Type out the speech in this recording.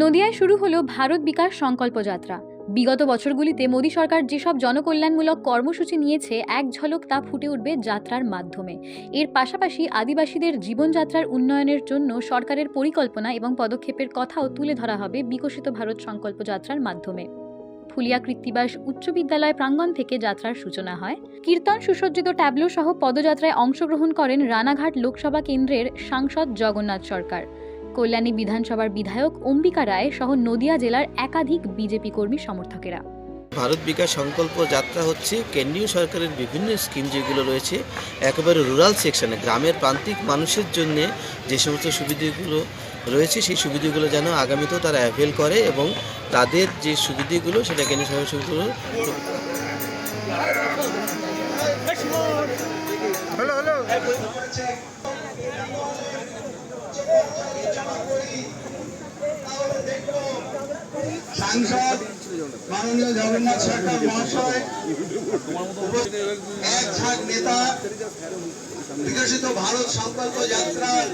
নদিয়ায় শুরু হলো ভারত বিকাশ সংকল্প যাত্রা। বিগত বছরগুলিতে মোদী সরকার যেসব জনকল্যাণমূলক কর্মসূচি নিয়েছে, এক ঝলক তা ফুটে উঠবে যাত্রার মাধ্যমে। এর পাশাপাশি আদিবাসীদের জীবনযাত্রার উন্নয়নের জন্য সরকারের পরিকল্পনা এবং পদক্ষেপের কথাও তুলে ধরা হবে বিকশিত ভারত সংকল্প যাত্রার মাধ্যমে। ফুলিয়া কৃত্তিবাস উচ্চ বিদ্যালয় প্রাঙ্গণ থেকে যাত্রার সূচনা হয়। কীর্তন সুসজ্জিত ট্যাবলো সহ পদযাত্রায় অংশগ্রহণ করেন রানাঘাট লোকসভা কেন্দ্রের সাংসদ জগন্নাথ সরকার। কল্যাণী বিধানসভার বিধায়ক অম্বিকা রায় সহ নদিয়া জেলার একাধিক বিজেপি কর্মী সমর্থকেরা। ভারত বিকাশ সংকল্প যাত্রা হচ্ছে কেন্দ্রীয় সরকারের বিভিন্ন স্কিম যেগুলো রয়েছে একেবারে রুরাল সেকশনে গ্রামের প্রান্তিক মানুষের জন্য যে সমস্ত সুবিধাগুলো রয়েছে সেই সুবিধাগুলো যেন আগামীতেও তারা অ্যাভেল করে এবং তাদের যে সুবিধাগুলো সেটা কেন্দ্রীয় সরকার সুবিধাগুলো সাংসদ জগন্নাথ সরকার মহাশয় এক নেতা বিকশিত ভারত সংকল্প যাত্রার